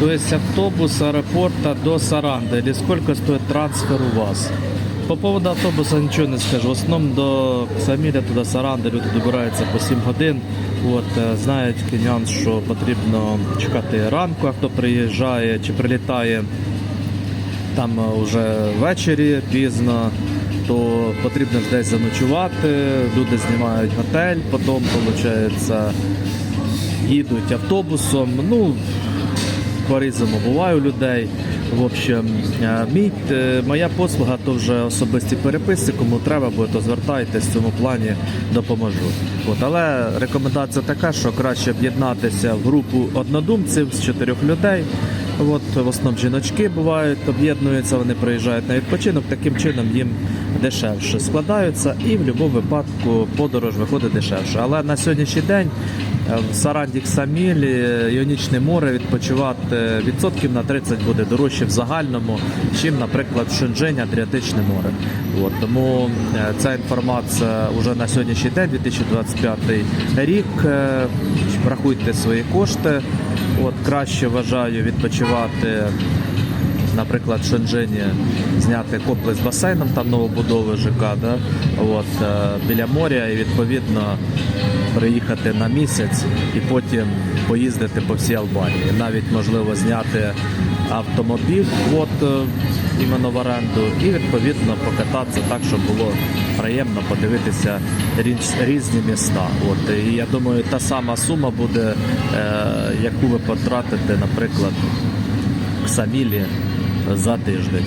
То есть автобус аэропорта до Саранда. Или сколько стоит трансфер у вас? По поводу автобуса нічого не скажу. В основному до Саміля туди Саранда люди добираються по 7 годин. От, е, знають такий що потрібно чекати ранку, а хто приїжджає чи прилітає там вже ввечері пізно, то потрібно десь заночувати. Люди знімають готель, потім, виходить, їдуть автобусом. Ну, по-різному буває у людей. В общем, е, мій, е, моя послуга то вже особисті переписи, кому треба буде, то звертайтесь в цьому плані, допоможу. От, але рекомендація така, що краще об'єднатися в групу однодумців з чотирьох людей. От, в основному жіночки бувають, об'єднуються, вони приїжджають на відпочинок, таким чином їм дешевше складаються і в будь-якому випадку подорож виходить дешевше. Але на сьогоднішній день в Сарандік Самілі, Іонічне море відпочивати відсотків на 30 буде дорожче в загальному, чим, наприклад, в Шенджень Адріатичне море. От, тому е, ця інформація вже на сьогоднішній день, 2025 рік. е, Рахуйте свої кошти. От краще вважаю відпочивати наприклад, в Шенджині зняти комплекс з басейном, там новобудови ЖК, да? От, е, біля моря і відповідно приїхати на місяць і потім поїздити по всій Албанії. Навіть можливо зняти автомобіль от, е, іменно в оренду і відповідно покататися так, щоб було приємно подивитися різ- різні міста. От, і я думаю, та сама сума буде, е, яку ви потратите, наприклад, в Самілі за тиждень.